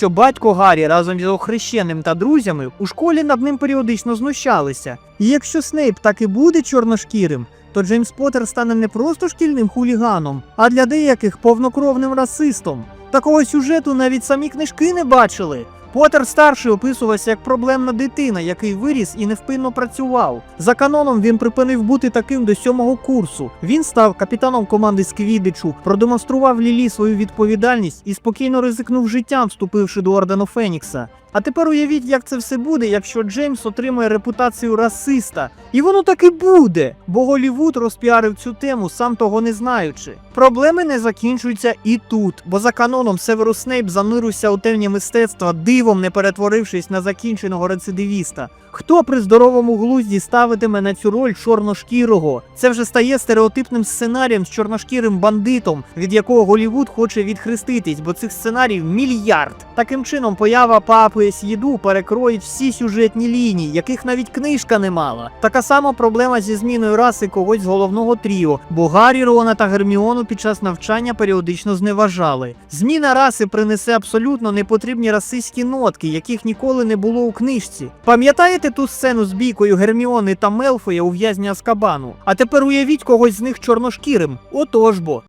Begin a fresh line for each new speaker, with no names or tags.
що батько Гаррі разом з його хрещеним та друзями у школі над ним періодично знущалися. І якщо Снейп так і буде чорношкірим, то Джеймс Поттер стане не просто шкільним хуліганом, а для деяких повнокровним расистом. Такого сюжету навіть самі книжки не бачили. Поттер старший описувався як проблемна дитина, який виріс і невпинно працював. За каноном він припинив бути таким до сьомого курсу. Він став капітаном команди з Квідичу, продемонстрував Лілі свою відповідальність і спокійно ризикнув життям, вступивши до ордену Фенікса. А тепер уявіть, як це все буде, якщо Джеймс отримає репутацію расиста. І воно так і буде, бо Голівуд розпіарив цю тему, сам того не знаючи. Проблеми не закінчуються і тут, бо за каноном Северус Снейп занурився у темні мистецтва, дивом не перетворившись на закінченого рецидивіста. Хто при здоровому глузді ставитиме на цю роль чорношкірого? Це вже стає стереотипним сценарієм з чорношкірим бандитом, від якого Голівуд хоче відхреститись, бо цих сценаріїв мільярд. Таким чином, поява папи С'їду перекроїть всі сюжетні лінії, яких навіть книжка не мала. Така сама проблема зі зміною раси когось з головного тріо, бо Гаррі, Рона та Герміону під час навчання періодично зневажали. Зміна раси принесе абсолютно непотрібні расистські нотки, яких ніколи не було у книжці. Пам'ятаєте ту сцену з бійкою Герміони та Мелфоя у в'язні Аскабану? А тепер уявіть когось з них чорношкірим. Отож бо.